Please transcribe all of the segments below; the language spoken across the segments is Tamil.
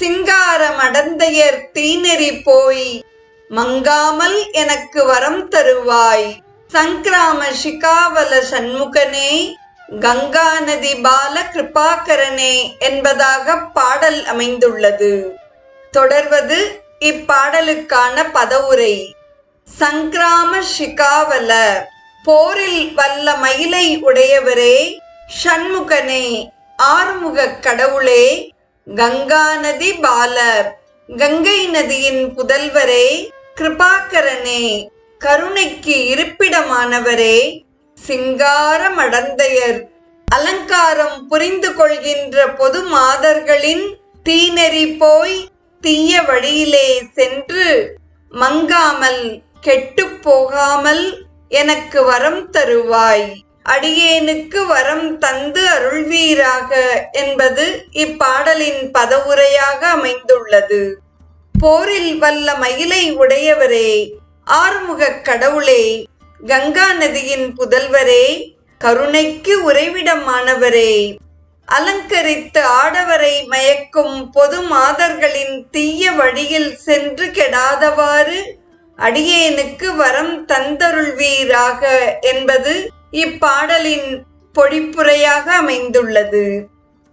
சிங்காரம் அடந்தையர் தீநெறி போய் மங்காமல் எனக்கு வரம் தருவாய். சங்கிராம சிகாவல சண்முகனே கங்கா நதி பால கிருபாகரனே என்பதாக பாடல் அமைந்துள்ளது. தொடர்வது இப்பாடலுக்கான பதவுரை. சங்கிராம சிகாவல போரில் வல்ல மயிலை உடையவரே ஷண்முகனே ஆறுமுக கடவுளே கங்கா நதி பாலர் கங்கை நதியின் புதல்வரே கிருபாகரனே கருணைக்கு இருப்பிடமானவரே சிங்காரம் அடந்தையர் அலங்காரம் புரிந்து கொள்கின்ற பொது மாதர்களின் தீநெறி போய் தீய வழியிலே சென்று மங்காமல் கெட்டுப் போகாமல் எனக்கு வரம் தருவாய். அடியேனுக்கு வரம் தந்து அருள்வீராக என்பது இப்பாடலின் பதவுரையாக அமைந்துள்ளது. போரில் வல்ல மயிலை உடையவரே ஆறுமுகக் கடவுளே கங்கா நதியின் புதல்வரே கருணைக்கு உறைவிடமானவரே. அலங்கரித்து ஆடவரை மயக்கும் பொது மாதர்களின் தீய வழியில் சென்று கெடாதவாறு அடியேனுக்கு வரம் தந்தருள்வீராக என்பது இப்பாடலின் பொழிப்புரையாக அமைந்துள்ளது.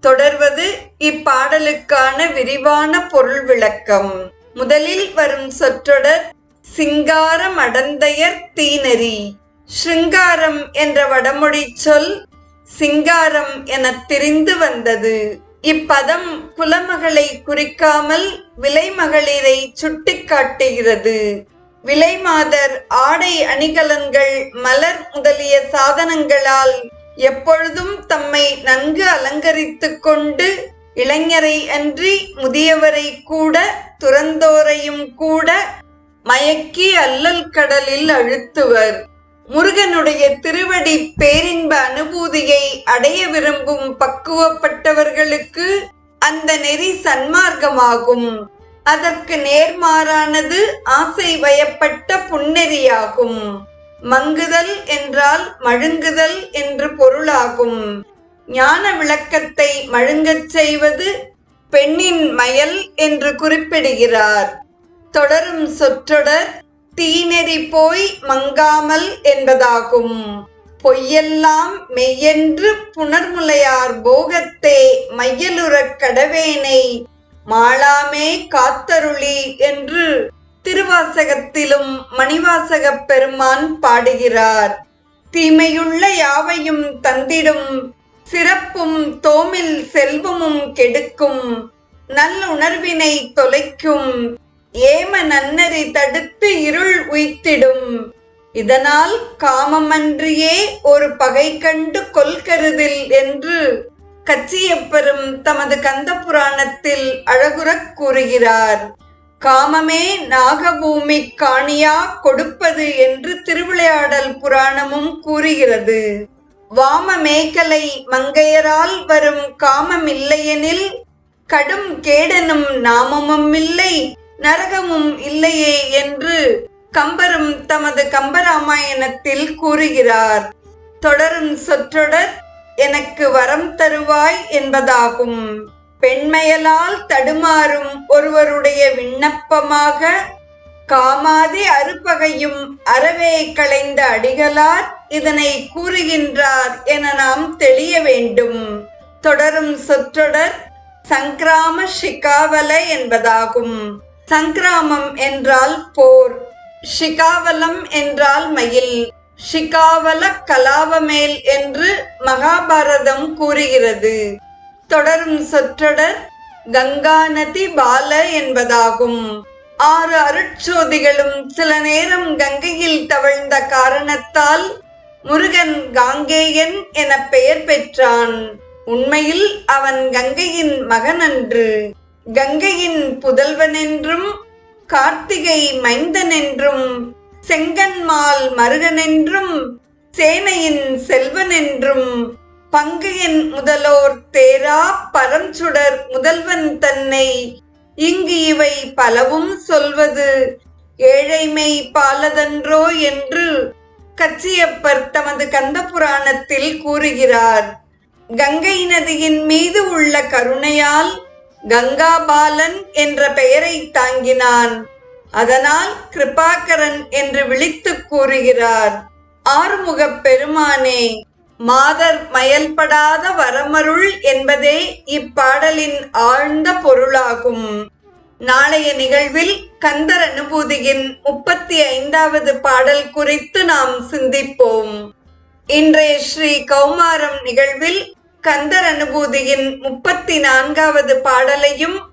தொடர்வது இப்பாடலுக்கான விரிவான பொருள் விளக்கம். முதலில் வரும் சொற்றொடர் சிங்காரம் அடந்தையர் தீநெறி. ஸ்ருங்காரம் என்ற வடமொழி சொல் சிங்காரம் என திரிந்து வந்தது. இப்பதம் குலமகளை குறிக்காமல் விலைமகளிரை சுட்டிக்காட்டுகிறது. விலைமாதர் ஆடை அணிகலன்கள் மலர் முதலிய சாதனங்களால் எப்பொழுதும் தம்மை நன்கு அலங்கரித்துக் கொண்டு இளைஞரை அன்றி முதியவரை கூட துறந்தோரையும் கூட மயக்கி அல்லல் கடலில் அழுத்துவர். முருகனுடைய திருவடி பேரின்ப அனுபூதியை அடைய விரும்பும் பக்குவப்பட்டவர்களுக்கு அந்த நெறி சன்மார்க்கமாகும். அதற்கு நேர்மாறானது ஆசை வயப்பட்ட புன்னெறியாகும். மங்குதல் என்றால் மழுங்குதல் என்று பொருளாகும். ஞான விளக்கத்தை மழுங்கச் செய்வது பெண்ணின் மயல் என்று குறிப்பிடுகிறார். தொடரும் சொற்றொடர் தீநெறி போய் மங்காமல் என்பதாகும். பொய்யெல்லாம் மெய்யென்று புனர்முலையார் போகத்தே மையலுறக் கடவேனை மாளாமே காத்தருளி என்று திருவாசகத்திலும் மணிவாசகப் பெருமான் பாடுகிறார். தீமையுள்ள யாவையும் தந்திடும் சிறப்பும் தோமில் செல்வமும் கெடுக்கும் நல்லுணர்வினை தொலைக்கும் ஏம நன்னறி தடுத்து இருள் உய்த்திடும். இதனால் காமமன்றியே ஒரு பகை கண்டு கொல்கருதில் என்று கச்சியப்பரும் தமது கந்த புராணத்தில் அழகுறக் கூறுகிறார். காமமே நாகபூமி காணியா கொடுப்பது என்று திருவிளையாடல் புராணமும் கூறுகிறது. வாம மேகலை மங்கையரால் வரும் காமம் இல்லையெனில் கடும் கேடனும் நாமமும் இல்லை நரகமும் இல்லையே என்று கம்பரும் தமது கம்பராமாயணத்தில் கூறுகிறார். தொடரும் சொற்றொடர் எனக்கு வரம் தருவாய் என்பதாகும். பெண்மையலால் தடுமாறும் ஒருவருடைய விண்ணப்பமாக காமாதி அறுப்பகையும் அறவே களைந்த அடிகளார் இதனை கூறுகின்றார் என நாம் தெளிய வேண்டும். தொடரும் சொற்றொடர் சங்கிராம ஷிகாவல என்பதாகும். சங்கிராமம் என்றால் போர் ஷிகாவலம் என்றால் மயில். ஷிகாவல கலாவமேல் என்று மகாபாரதம் கூறுகிறது. தொடரும் சொற்றொடர் கங்கா நதி பால என்பதாகும். ஆறு அருட்சோதிகளும் சில நேரம் கங்கையில் தவழ்ந்த காரணத்தால் முருகன் காங்கேயன் என பெயர் பெற்றான். உண்மையில் அவன் கங்கையின் மகன் அன்று. கங்கையின் புதல்வனென்றும் கார்த்திகை மைந்தனென்றும் செங்கன்மால் மருகனென்றும் சேனையின் செல்வனென்றும் பங்கையன் முதலோர் தேரா பரஞ்சுடர் முதல்வன் தன்னை இங்கு இவை பலவும் சொல்வது ஏழைமை பாலதன்றோ என்று கச்சியப்பர் தமது கந்த புராணத்தில் கூறுகிறார். கங்கை நதியின் மீது உள்ள கருணையால் கங்காபாலன் என்ற பெயரை தாங்கினான். அதனால் கிருபாகரன் என்று விழித்துக் கூறுகிறார் ஆறுமுகப் பெருமானே மாதர் மயல்படாத வரமருள் என்பதே இப்பாடலின் ஆழ்ந்த பொருளாகும். நாளைய நிகழ்வில் கந்தர் அனுபூதியின் முப்பத்தி ஐந்தாவது பாடல் குறித்து நாம் சிந்திப்போம். இன்றைய ஸ்ரீ கௌமாரம் நிகழ்வில் கந்தர் அனுபூதியின் முப்பத்தி நான்காவது பாடலையும்